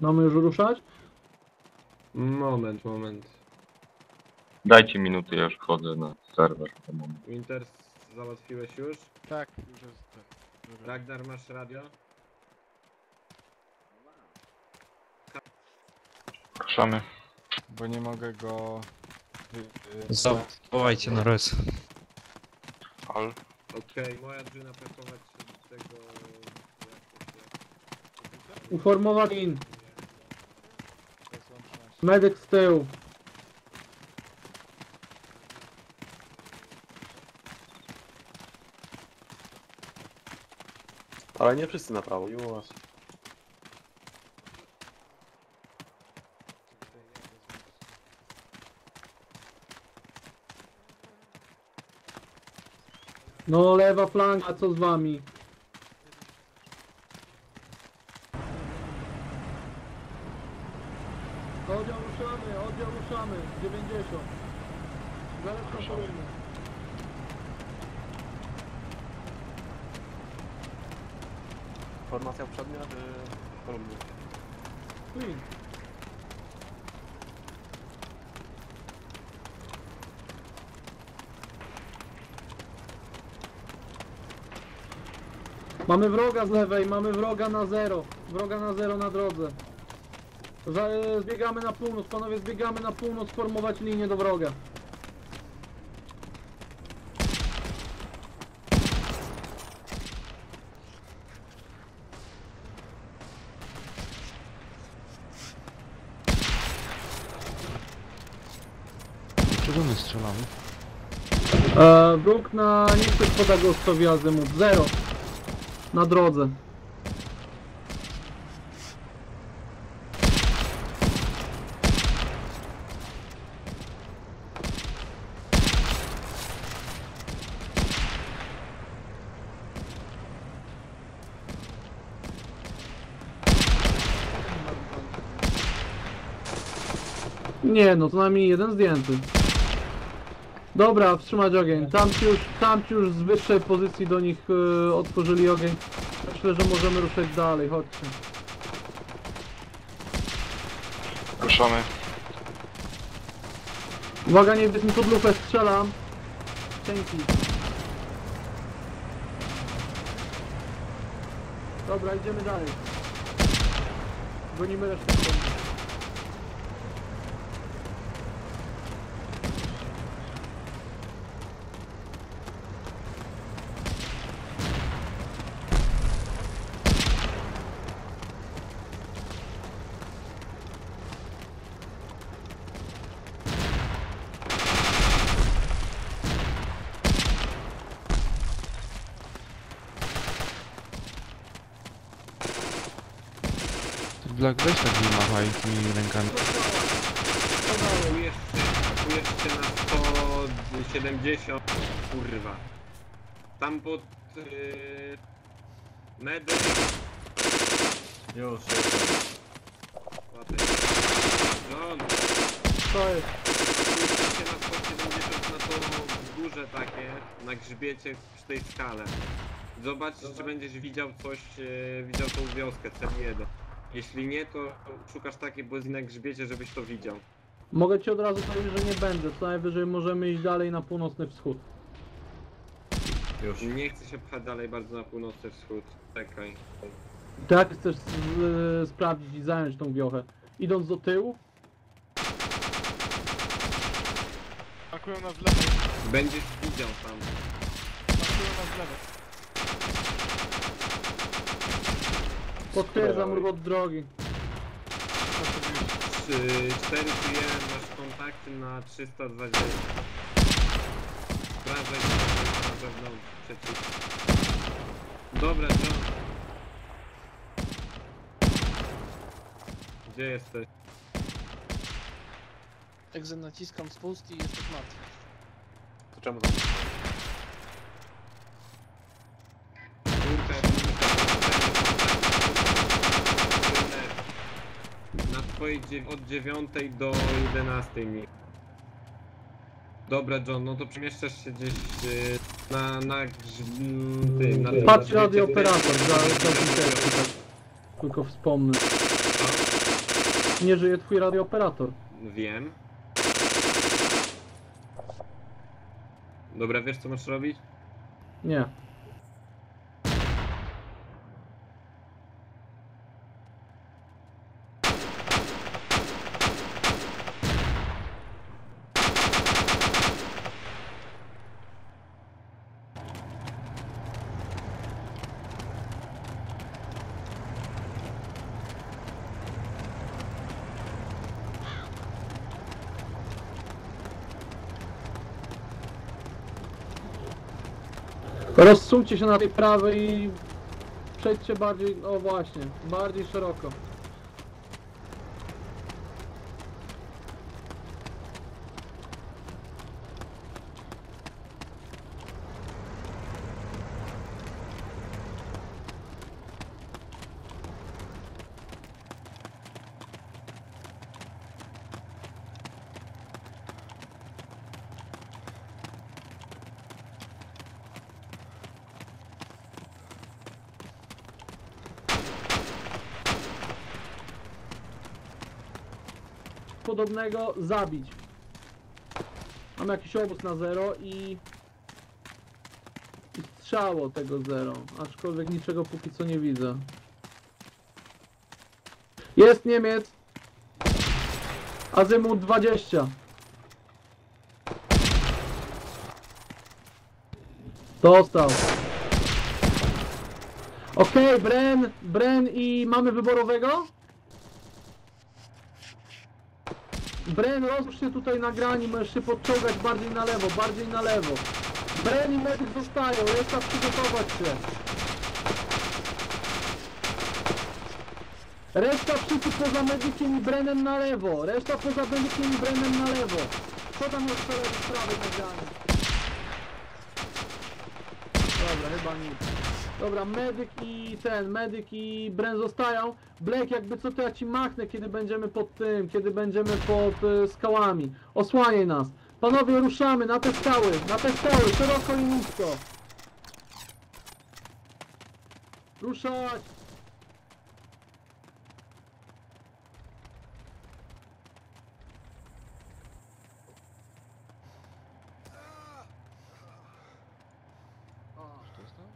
Mamy już ruszać? Moment, moment. Dajcie minuty, ja już wchodzę na serwer. w tym momencie. Winter załatwiłeś już? Tak, już jest ten. Dobra. Ragnar masz radio? Ruszamy. Bo nie mogę go... wy- y, Zachowajcie na res. Al. Okej, moja dżina pakować tego... jak to się- Uformować in. To są 13. Medyk z tyłu. Ale nie wszyscy na prawo, miło was. No lewa flanka, co z wami? Oddział ruszamy, oddział ruszamy. 90. Zaraz kontynuujemy. Formacja przednia czy kolumny? Queen. Mamy wroga z lewej, mamy wroga na zero. Wroga na zero na drodze. Za, e, zbiegamy na północ, panowie zbiegamy na północ, formować linię do wroga. Czego my strzelamy? E, na nie chcę poda gostowi azymut, zero. Na drodze. Nie, no to najmniej jeden zdjęty. Dobra, wstrzymać ogień. Tam ci już, tam ci już z wyższej pozycji do nich e, otworzyli ogień. Myślę, że możemy ruszać dalej, chodźcie. Ruszamy. Uwaga, nie mi pod lufę, strzelam. Dzięki. Dobra, idziemy dalej. Gonimy resztę. Black weź tak nie machaj tymi rękami. Się, pakujesz się na 170. Kurwa. Tam pod... Yy, Medy. Już. Łapy. No, To jest. się na 170 na to wzgórze takie, na grzbiecie przy tej skale. Zobacz, czy będziesz widział coś, e, widział tą wioskę, C1. Jeśli nie, to szukasz takiej błędy na grzbiecie, żebyś to widział. Mogę ci od razu powiedzieć, że nie będę. Co najwyżej możemy iść dalej na północny wschód. Już. Nie chcę się pchać dalej bardzo na północny wschód. Czekaj. Tak chcesz z, sprawdzić i zająć tą wiochę. Idąc do tyłu, Atakują nas z lewej. Będziesz widział tam. Atakują nas z lewej. Potwierdzam Dawaj. ruch od drogi. Trzy- 4 tu 1 masz kontakty na 320. Sprawdzaj na zewnątrz przeciw. Dobra, John. Gdzie jesteś? Egzen naciskam spust i jesteś martwy. To czemu to? Kurka, Na twojej dziew- od 9 do 11 mi. Dobra John, no to przemieszczasz się gdzieś yy, na, na, grz- m, tym, na tym Patrz grzbiecie radio tej- operator, za za też, tak. Tylko wspomnę. Nie żyje twój radiooperator. Wiem. Dobra, wiesz co masz robić? Nie. Rozsuńcie się na tej prawej i przejdźcie bardziej, o właśnie, bardziej szeroko. Podobnego zabić. Mam jakiś obóz na zero i... I strzało tego zero, aczkolwiek niczego póki co nie widzę. Jest Niemiec! Azymut 20. Dostał. Okej, Bren, Bren i mamy wyborowego? Bren, rozłóż się tutaj na grani, możesz się podczołgać bardziej na lewo, bardziej na lewo. Bren i medyk zostają, reszta przygotować się. Reszta wszyscy poza medykiem i Brenem na lewo, reszta poza medykiem i Brenem na lewo. Co tam jest z prawej na grani? Dobra, chyba nic. Dobra, medyk i ten, medyk i Bren zostają. Black, jakby co to ja ci machnę, kiedy będziemy pod tym, kiedy będziemy pod y, skałami. Osłaniaj nas. Panowie, ruszamy na te skały, na te skały, szeroko i nisko. Ruszać! To jest tam?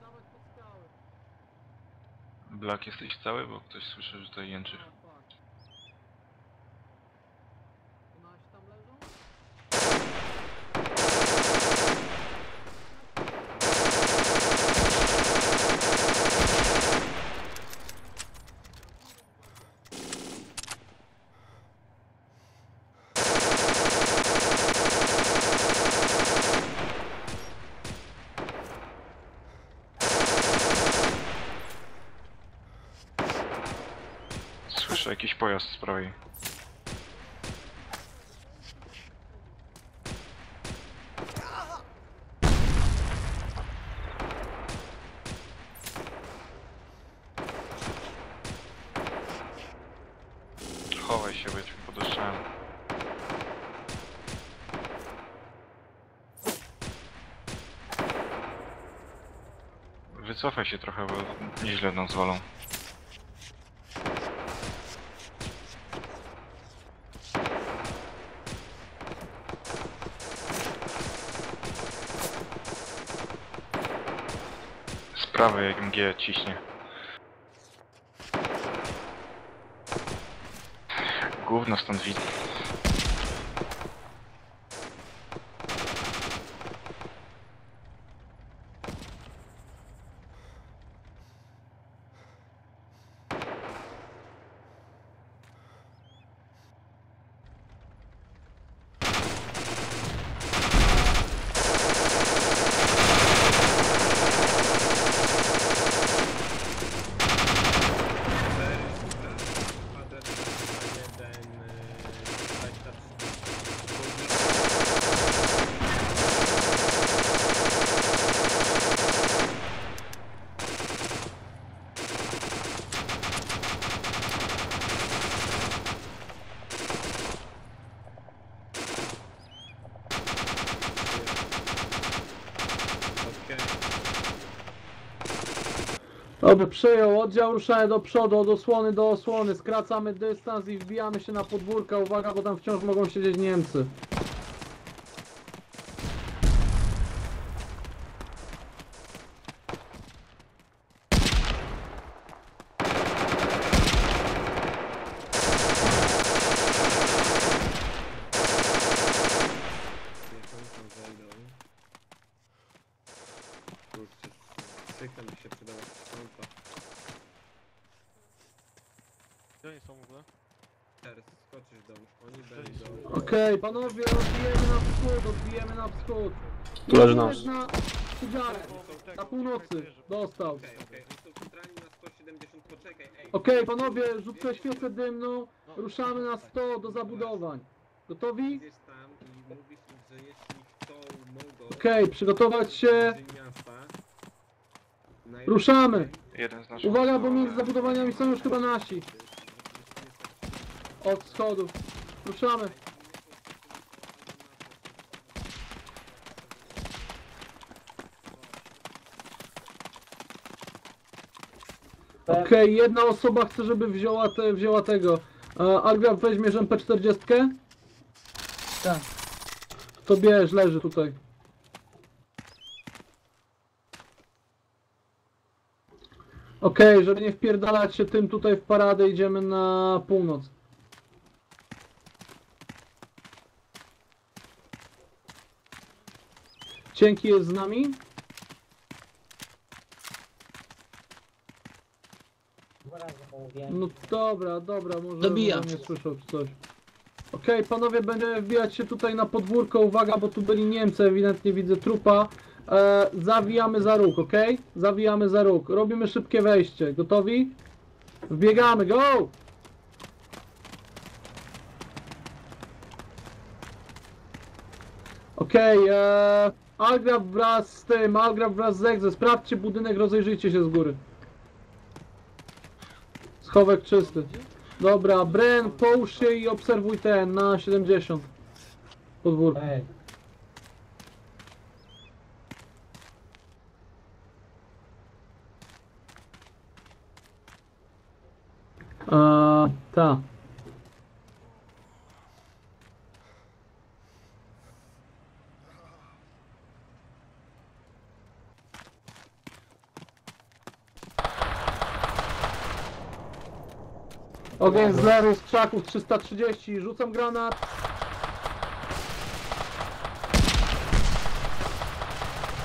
Dawać pod skały. Black, jesteś cały? Bo ktoś słyszy, że tutaj jęczy. Nasi tam leżą? Słyszę jakiś pojazd z prawej. Chowaj się, bo ja cię podeszczałem. Wycofaj się trochę, bo nieźle nas zwalą. Z prawej MG ciśnie. Gówno stąd widzę. Dobra, przyjął. Oddział ruszają do przodu, od osłony do osłony. Skracamy dystans i wbijamy się na podwórka. Uwaga, bo tam wciąż mogą siedzieć Niemcy. Niech oni tam zejdą. Kurczę, sykem by się przydała pompa. Gdzie oni są w ogóle? Teraz skoczysz do nich, oni będą... Okej, panowie, odbijemy na wschód, odbijemy na wschód. Tu leży nasz. Na przedziale, na północy. Dostał. Okej, okej, oni są centralni na 170, poczekaj, ej. Okej, panowie, rzucę świecę dymną. Ruszamy na 100 do zabudowań. Gotowi? Idziesz tam i mówisz im, że jeśli chcą, mogą... Okej, przygotować się. bliżej miasta, najlepiej- Ruszamy. Jeden z naszych. Uwaga, bo między zabudowaniami są już chyba nasi. Od schodów. Ruszamy. Okej, jedna osoba chce, żeby wzięła, te, wzięła tego. E, Algraf weźmiesz MP40? Tak. To bierz, leży tutaj. Okej, żeby nie wpierdalać się tym tutaj w paradę, idziemy na północ. Cienki jest z nami? No dobra, dobra, może Dobijam. może nie słyszał czy coś. Okej, panowie, będziemy wbijać się tutaj na podwórko, uwaga, bo tu byli Niemcy, ewidentnie widzę trupa. E, zawijamy za róg, okej? Zawijamy za róg. Robimy szybkie wejście. Gotowi? Wbiegamy, go! Okej, okay, Algraf wraz z tym, Algraf wraz z Egze, sprawdźcie budynek, rozejrzyjcie się z góry. Schowek czysty. Dobra, Bren, połóż się i obserwuj ten na 70. Podwórko. Eee, ta. Ogień z lewej z krzaków 330, rzucam granat.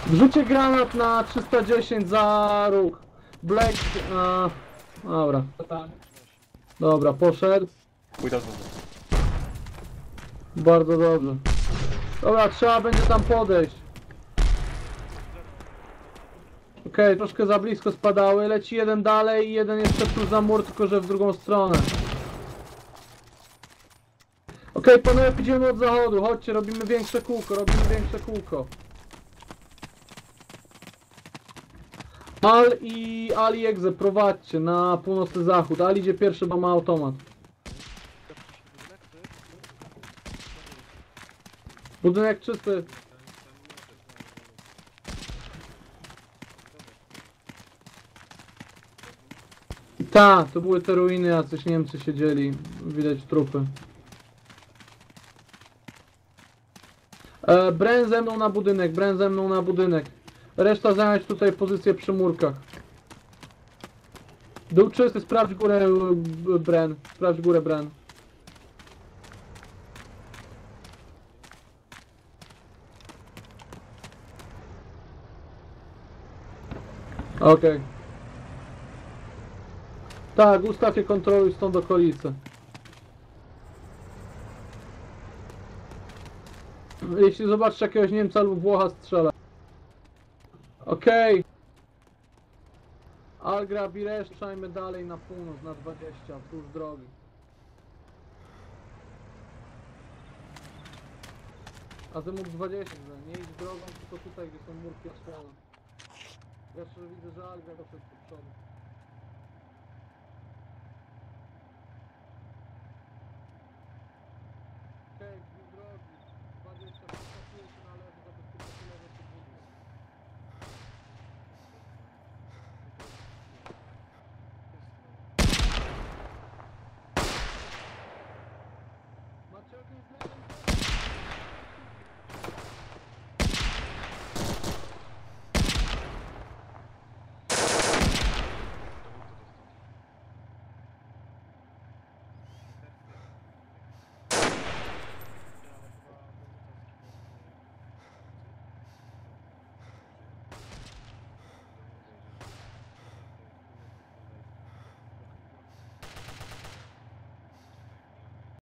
Wrzucie granat na 310 za róg. Black, a, dobra. Dobra, poszedł. Pójdę Bardzo dobrze. Dobra, trzeba będzie tam podejść. Okej, troszkę za blisko spadały. Leci jeden dalej i jeden jeszcze tu za mur, tylko że w drugą stronę. Okej, panowie, idziemy od zachodu. Chodźcie, robimy większe kółko, robimy większe kółko. Al i Al i Egze prowadźcie na północny zachód. Al idzie pierwszy, bo ma automat. Budynek czysty. Ta, to były te ruiny, jacyś Niemcy siedzieli. Widać trupy. E, Bren ze mną na budynek, Bren ze mną na budynek. Reszta zająć tutaj pozycję przy murkach. Dół czysty, sprawdź górę e, Bren. Sprawdź górę Bren. Okej. Tak, ustaw je kontroluj stąd okolice. Jeśli zobaczysz jakiegoś Niemca lub Włocha strzela. Okej. Algra i ruszajmy dalej na północ, na 20, wzdłuż drogi. Azymut 20, że nie idź drogą, tylko tutaj, gdzie są murki osłony. Ja jeszcze widzę, że Algra doszedł do przodu.